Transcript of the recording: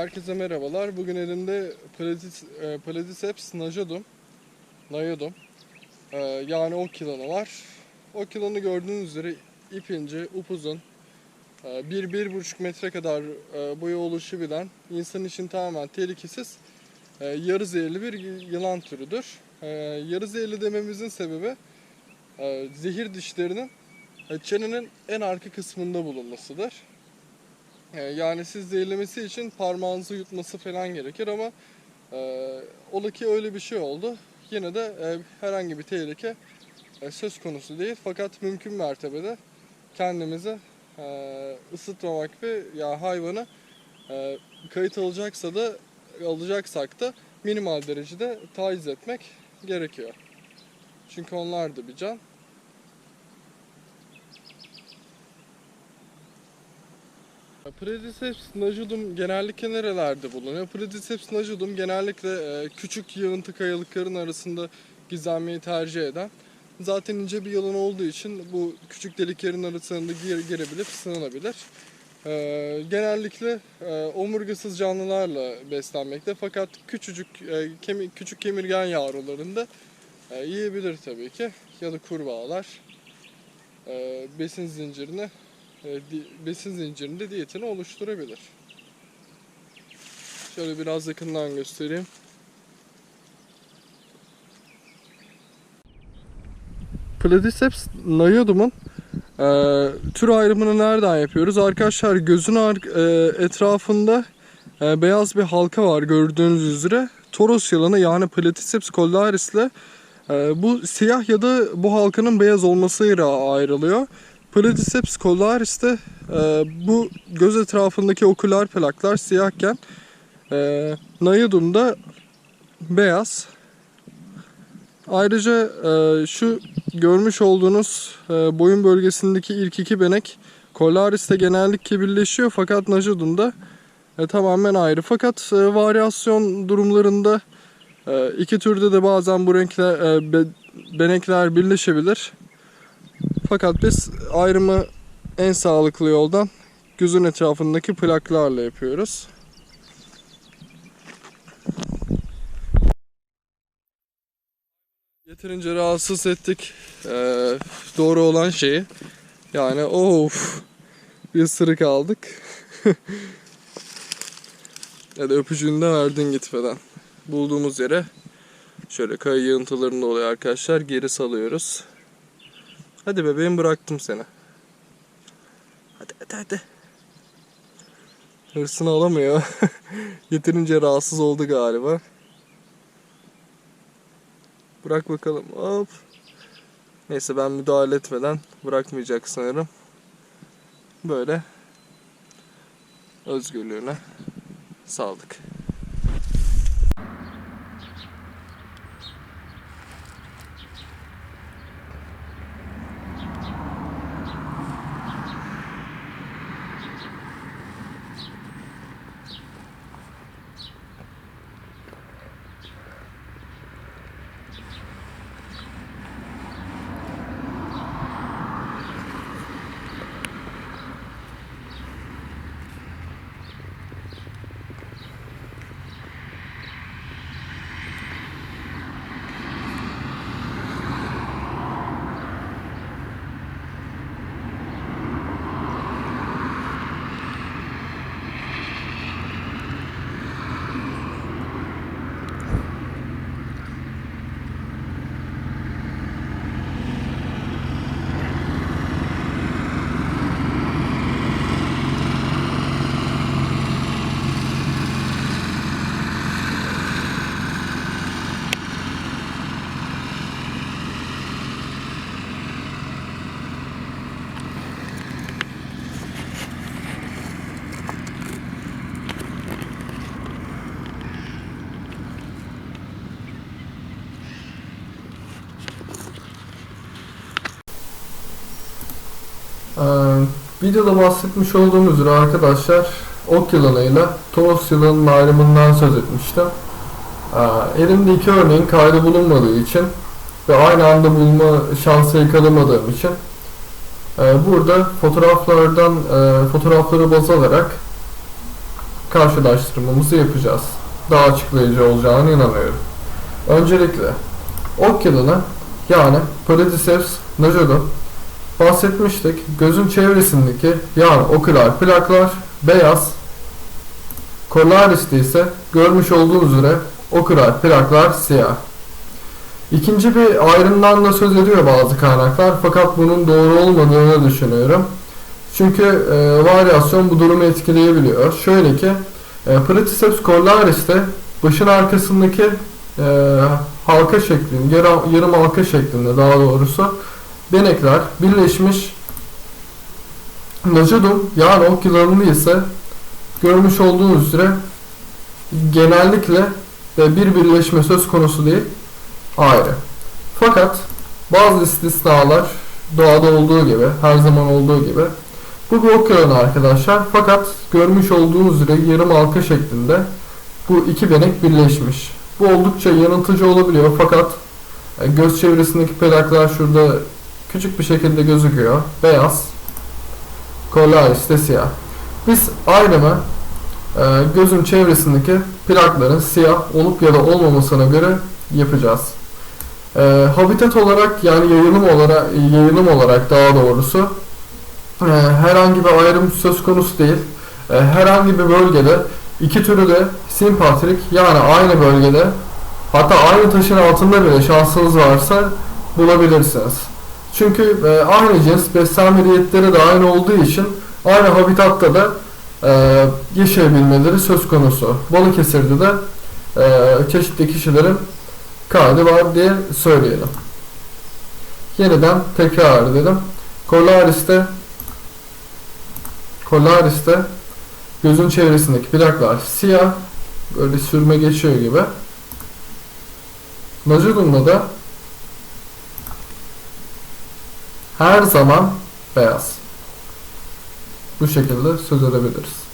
Herkese merhabalar. Bugün elimde Platis, e, najodum. Nayodum. E, yani ok yılanı var. Ok yılanı gördüğünüz üzere ip ince, upuzun. E, 1-1,5 metre kadar e, boyu oluşabilen, insan için tamamen tehlikesiz, e, yarı zehirli bir yılan türüdür. E, yarı zehirli dememizin sebebi e, zehir dişlerinin e, çenenin en arka kısmında bulunmasıdır. Ee, Yani siz zehirlemesi için parmağınızı yutması falan gerekir ama e, ola ki öyle bir şey oldu. Yine de e, herhangi bir tehlike e, söz konusu değil. Fakat mümkün mertebede kendimizi e, ısıtmamak ve ya hayvanı e, kayıt alacaksa da alacaksak da minimal derecede taciz etmek gerekiyor. Çünkü onlar da bir can. Prediceps najudum genellikle nerelerde bulunuyor? Prediceps najudum genellikle e, küçük yığıntı kayalıkların arasında gizlenmeyi tercih eden, zaten ince bir yılan olduğu için bu küçük deliklerin arasında gir, girebilip sığınabilir. E, genellikle e, omurgasız canlılarla beslenmekte fakat küçücük e, kemi, küçük kemirgen yavrularında yiyebilir tabii ki ya da kurbağalar besin zincirini e, di- besin zincirinde diyetini oluşturabilir. Şöyle biraz yakından göstereyim. Pladiceps nayodum'un e, tür ayrımını nereden yapıyoruz? Arkadaşlar gözün ar- e, etrafında e, beyaz bir halka var gördüğünüz üzere. Toros yılanı yani Platiceps collaris ile e, bu siyah ya da bu halkanın beyaz olmasıyla ayrılıyor. Platiceps collaris'te e, bu göz etrafındaki okular plaklar siyahken e, Nayodum'da beyaz. Ayrıca e, şu görmüş olduğunuz e, boyun bölgesindeki ilk iki benek Collaris'te genellikle birleşiyor fakat Najodum'da e, tamamen ayrı. Fakat e, varyasyon durumlarında e, iki türde de bazen bu renkler e, be- benekler birleşebilir. Fakat biz ayrımı en sağlıklı yoldan gözün etrafındaki plaklarla yapıyoruz. Yeterince rahatsız ettik eee, doğru olan şeyi. Yani of bir ısırık aldık. ya da öpücüğünü de verdin gitmeden. Bulduğumuz yere şöyle kaya yığıntılarında oluyor arkadaşlar geri salıyoruz. Hadi bebeğim bıraktım seni. Hadi hadi hadi. Hırsını alamıyor. Yeterince rahatsız oldu galiba. Bırak bakalım. Hop. Neyse ben müdahale etmeden bırakmayacak sanırım. Böyle özgürlüğüne saldık. Ee, videoda bahsetmiş olduğum üzere arkadaşlar ok yılanıyla toros yılanının ayrımından söz etmiştim. Ee, elimde iki örneğin kaydı bulunmadığı için ve aynı anda bulma şansı yakalamadığım için e, burada fotoğraflardan e, fotoğrafları baz alarak karşılaştırmamızı yapacağız. Daha açıklayıcı olacağına inanıyorum. Öncelikle ok yılanı yani Poridiceps najodum bahsetmiştik. Gözün çevresindeki yani okular plaklar beyaz. Colaris'te ise görmüş olduğunuz üzere okular plaklar siyah. İkinci bir ayrımdan da söz ediyor bazı kaynaklar fakat bunun doğru olmadığını düşünüyorum. Çünkü e, varyasyon bu durumu etkileyebiliyor. Şöyle ki e, Platyceps colaris'te başın arkasındaki e, halka şeklinde, yarım halka şeklinde daha doğrusu benekler birleşmiş. Najodum yani ok yılanında ise görmüş olduğunuz üzere genellikle ve bir birleşme söz konusu değil ayrı. Fakat bazı istisnalar doğada olduğu gibi, her zaman olduğu gibi bu bir ok yılanı arkadaşlar. Fakat görmüş olduğunuz üzere yarım halka şeklinde bu iki benek birleşmiş. Bu oldukça yanıltıcı olabiliyor fakat e, göz çevresindeki plaklar şurada küçük bir şekilde gözüküyor. Beyaz. Colaris de siyah. Biz ayrımı e, gözün çevresindeki plakların siyah olup ya da olmamasına göre yapacağız. E, habitat olarak yani yayılım olarak yayılım olarak daha doğrusu e, herhangi bir ayrım söz konusu değil. E, herhangi bir bölgede iki türü de simpatrik yani aynı bölgede hatta aynı taşın altında bile şansınız varsa bulabilirsiniz. Çünkü e, aynı cins beslenme diyetleri de aynı olduğu için aynı habitatta da e, yaşayabilmeleri söz konusu. Balıkesir'de de e, çeşitli kişilerin kaydı var diye söyleyelim. Yeniden tekrar edelim. Colaris'te Colaris'te gözün çevresindeki plaklar siyah böyle sürme geçiyor gibi. Najudum'da da her zaman beyaz. Bu şekilde söz edebiliriz.